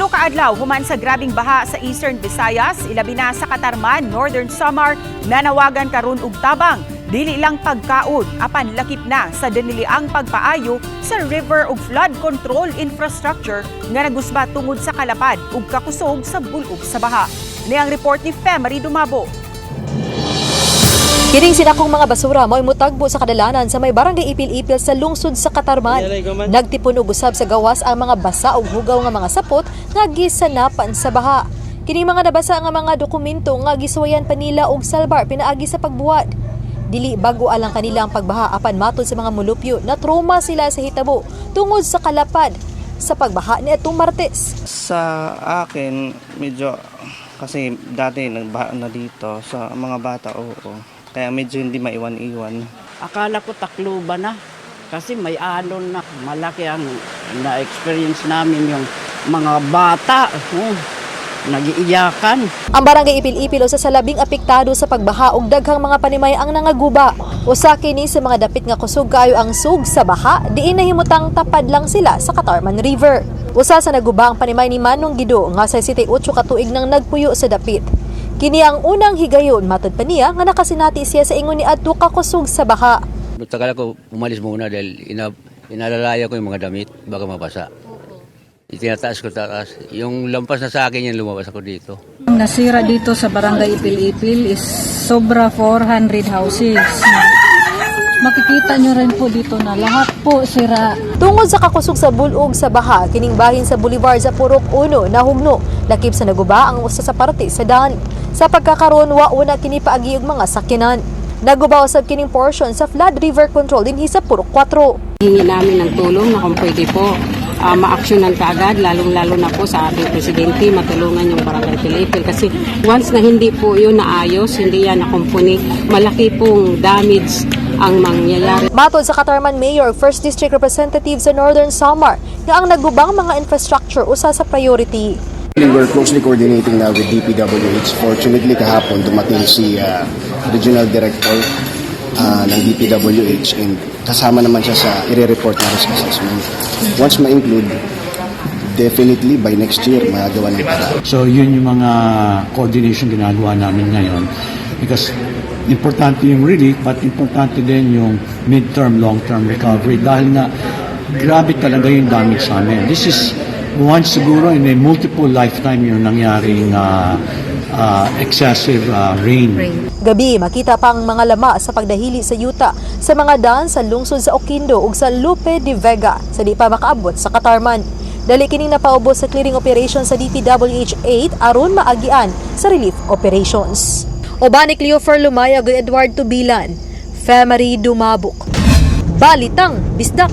Tulo ka adlaw human sa grabing baha sa Eastern Visayas, ilabi na sa Katarman, Northern Samar, nanawagan karon og tabang. Dili lang pagkaon, apan lakip na sa diniliang pagpaayo sa river ug flood control infrastructure nga nagusba tungod sa kalapad ug kakusog sa bulog sa baha. Ni ang report ni Femery Dumabo. Kining sinakong mga basura mo'y mutagbo sa kadalanan sa may barangay Ipil-Ipil sa lungsod sa Katarman. Nagtipon og usab sa gawas ang mga basa ug hugaw nga mga sapot nga gisanapan sa baha. Kining mga nabasa nga mga dokumento nga giswayan pa nila og salbar pinaagi sa pagbuwad. Dili bago alang kanila ang pagbaha apan matod sa mga mulupyo na trauma sila sa hitabo tungod sa kalapad sa pagbaha ni atong Martes. Sa akin, medyo kasi dati nagbaha na dito sa mga bata, oo. Kaya medyo hindi maiwan-iwan. Akala ko Tacloban na kasi may alon na. Malaki ang na-experience namin yung mga bata. Oh, nagiiyakan. Ang barangay Ipil-Ipil usa sa labing apektado sa pagbaha ug daghang mga panimay ang nangaguba. Usa kini sa mga dapit nga kusog kayo ang sug sa baha, diin nahimutang tapad lang sila sa Katarman River. Usa sa naguba ang panimay ni Manong Gido nga sa 78 ka tuig nang nagpuyo sa dapit. Kini ang unang higayon matod pa niya nga nakasinati siya sa ingon ni adto ka kusog sa baha. Tagal ako umalis muna dahil ina, inalalaya ko yung mga damit baka mabasa. Itinataas ko taas. Yung lampas na sa akin yan, lumabas ako dito. Ang nasira dito sa barangay Ipil-Ipil is sobra 400 houses. Makikita nyo rin po dito na lahat po sira. Tungod sa kakusog sa bulog sa baha, kining bahin sa Boulevard sa Purok 1 nahugno, lakip sa naguba ang usa sa parte sa daan. Sa pagkakaroon wa una kini paagi og mga sakyanan. Naguba usab kining portion sa flood river control dinhi sa Purok 4. Hingi namin ng tulong na kung pwede po uh, ma-actionan kaagad, lalong-lalo na po sa ating presidente, matulungan yung barangay Pilipil. Kasi once na hindi po yun naayos, hindi yan nakumpuni, malaki pong damage ang mangyayari. Matod sa Katarman Mayor, First District Representative sa Northern Samar, nga ang nagubang mga infrastructure usa sa priority. We're closely coordinating now with DPWH. Fortunately, kahapon dumating si uh, Regional Director uh, ng DPWH and kasama naman siya sa i-report na risk assessment. Once ma-include, definitely by next year, magagawa ng paraan. So yun yung mga coordination ginagawa namin ngayon because importante yung relief but importante din yung midterm, long-term recovery dahil nga grabe talaga yung damage sa amin. This is once siguro in a multiple lifetime yung nangyaring uh, uh, excessive uh, rain. Gabi, makita pa ang mga lama sa pagdahili sa yuta sa mga daan sa lungsod sa Oquindo ug sa Lupe de Vega sa di pa makaabot sa Katarman. Dali kining napaubos sa clearing operation sa DPWH 8 aron maagian sa relief operations. Obanik Leofer Lumaya ug Edward Tubilan, Femery Dumabok. Balitang Bisdak.